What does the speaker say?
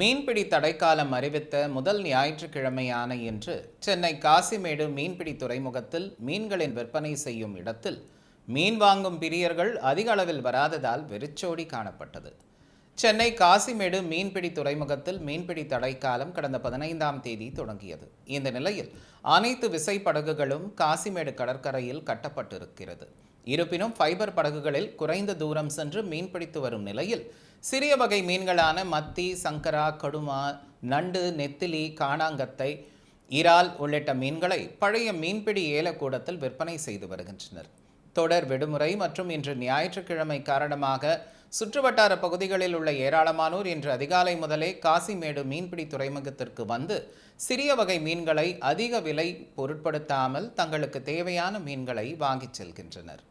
மீன்பிடி தடைக்காலம் அறிவித்த முதல் ஞாயிற்றுக்கிழமையான இன்று சென்னை காசிமேடு மீன்பிடி துறைமுகத்தில் மீன்களின் விற்பனை செய்யும் இடத்தில் மீன் வாங்கும் பிரியர்கள் அதிக அளவில் வராததால் வெறிச்சோடி காணப்பட்டது. சென்னை காசிமேடு மீன்பிடி துறைமுகத்தில் மீன்பிடி தடைக்காலம் கடந்த பதினைந்தாம் தேதி தொடங்கியது. இந்த நிலையில் அனைத்து விசைப்படகுகளும் காசிமேடு கடற்கரையில் கட்டப்பட்டிருக்கிறது. இருப்பினும் ஃபைபர் படகுகளில் குறைந்த தூரம் சென்று மீன்பிடித்து வரும் நிலையில் சிறிய வகை மீன்களான மத்தி சங்கரா கடுமா நண்டு நெத்திலி காணாங்கத்தை இறால் உள்ளிட்ட மீன்களை பழைய மீன்பிடி ஏலக்கூடத்தில் விற்பனை செய்து வருகின்றனர். தொடர் விடுமுறை மற்றும் இன்று ஞாயிற்றுக்கிழமை காரணமாக சுற்றுவட்டார பகுதிகளில் உள்ள ஏராளமானோர் இன்று அதிகாலை முதலே காசிமேடு மீன்பிடி துறைமுகத்திற்கு வந்து சிறிய வகை மீன்களை அதிக விலை பொருட்படுத்தாமல் தங்களுக்கு தேவையான மீன்களை வாங்கிச் செல்கின்றனர்.